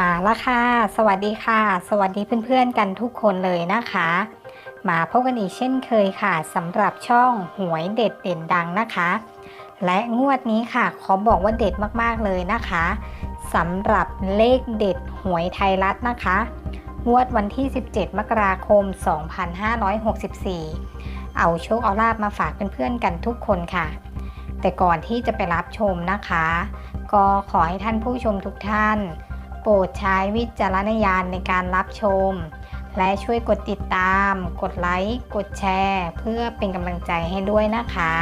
มาล้วค่ะ สวัสดีค่ะ สวัสดีเพื่อนๆกันทุกคนเลยนะคะ มาพบกันอีกเช่นเคยค่ะสำหรับช่องหวยเด็ดเด่นดังนะคะ และงวดนี้ค่ะ ขอบอกว่าเด็ดมากๆเลยนะคะสำหรับเลขเด็ดหวยไทยรัฐนะคะ งวดวันที่ 17 มกราคม 2564 เอาโชคเอาลาบมาฝากเพื่อนๆกันทุกคนค่ะ แต่ก่อนที่จะไปรับชมนะคะ ก็ขอให้ท่านผู้ชมทุกท่าน โปรดใช้วิจารณญาณในการรับชม และช่วยกดติดตาม กดไลค์ กดแชร์ เพื่อเป็นกำลังใจให้ด้วยนะคะ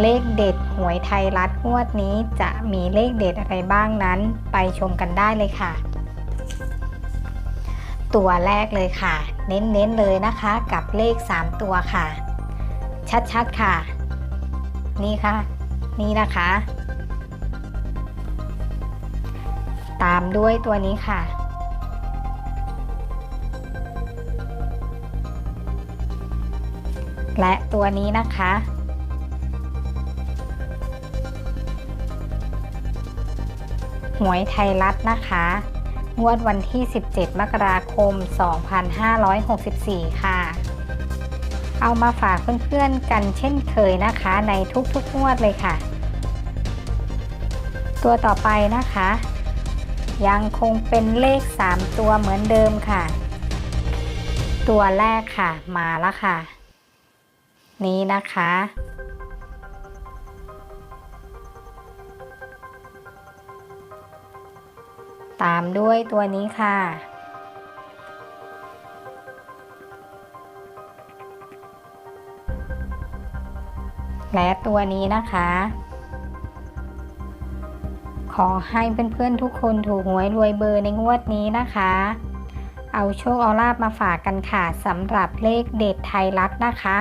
เลขเด็ดหวยไทยรัฐงวดนี้จะมีเลขเด็ดอะไรบ้างนั้น ไปชมกันได้เลยค่ะ ตัวแรกเลยค่ะ เน้นๆเลยนะคะกับเลข 3 ตัวค่ะ ชัดๆค่ะ นี่ค่ะ นี่นะคะ ตามด้วยตัวนี้ค่ะ และตัวนี้นะคะ หวยไทยรัฐนะคะงวดวันที่ 17 มกราคม 2564 ค่ะ เอามาฝากเพื่อนๆกันเช่นเคยนะคะในทุกๆงวดเลยค่ะ ตัวต่อไปนะคะ ยังคงเป็นเลข 3 ตัวเหมือนเดิมค่ะ ตัวแรกค่ะ มาแล้วค่ะ นี้นะคะ ตามด้วยตัวนี้ค่ะและตัวนี้นะคะ ขอให้เพื่อนๆทุกคนถูกหวยรวยเบอร์ในงวดนี้นะคะ เอาโชคเอาลาบมาฝากกันค่ะสำหรับเลขเด็ดไทยรัฐนะคะ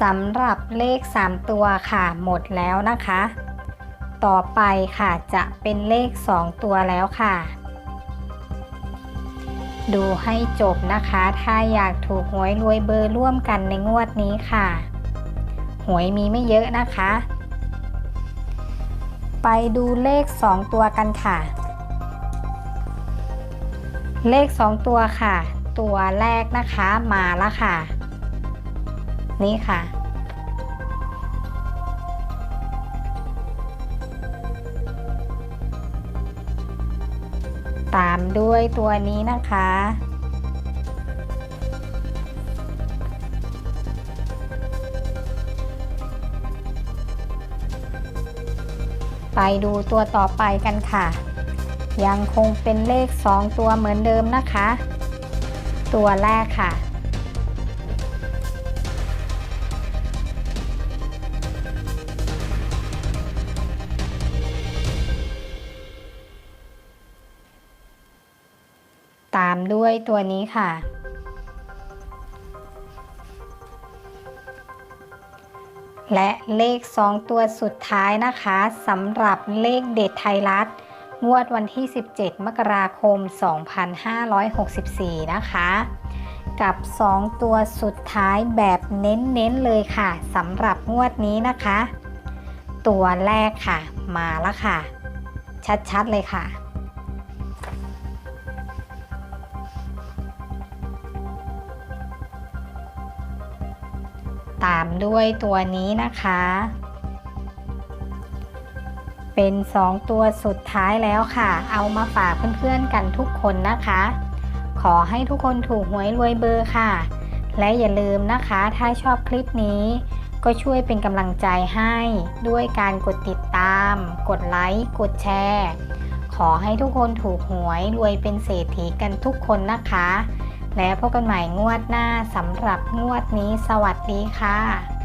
สำหรับเลข 3 ตัวค่ะหมดแล้วนะคะ ต่อไปค่ะจะเป็นเลข 2 ตัวแล้วค่ะ ดูให้จบนะคะ ถ้าอยากถูกหวยรวยเบอร์ร่วมกันในงวดนี้ค่ะ หวยมีไม่เยอะนะคะ ไปดูเลข 2 ตัวกันค่ะ เลข 2 ตัวค่ะ ตัวแรกนะคะมาแล้วค่ะ นี่ค่ะ ตามด้วยตัวนี้นะคะ ไปดูตัวต่อไปกันค่ะ ยังคงเป็นเลข 2 ตัวเหมือนเดิมนะคะ ตัวแรกค่ะ ตามด้วยตัวนี้ค่ะ และเลข 2 ตัวสุดท้ายนะคะสำหรับเลขเด็ดไทยรัฐ งวดวันที่ 17 มกราคม 2564 นะคะ กับ 2 ตัวสุดท้ายแบบเน้นๆเลยค่ะสำหรับงวดนี้นะคะ ตัวแรกค่ะ มาแล้วค่ะ ชัดๆเลยค่ะ ตามด้วยตัวนี้นะคะ เป็น 2 ตัวสุดท้ายแล้วค่ะ เอามาฝากเพื่อนๆกันทุกคนนะคะ ขอให้ทุกคนถูกหวยรวยเบอร์ค่ะ และอย่าลืมนะคะ ถ้าชอบคลิปนี้ก็ช่วยเป็นกำลังใจให้ด้วยการกดติดตาม กดไลค์ กดแชร์ ขอให้ทุกคนถูกหวยรวยเป็นเศรษฐีกันทุกคนนะคะ แล้วพบกันใหม่งวดหน้าสำหรับงวดนี้สวัสดีค่ะ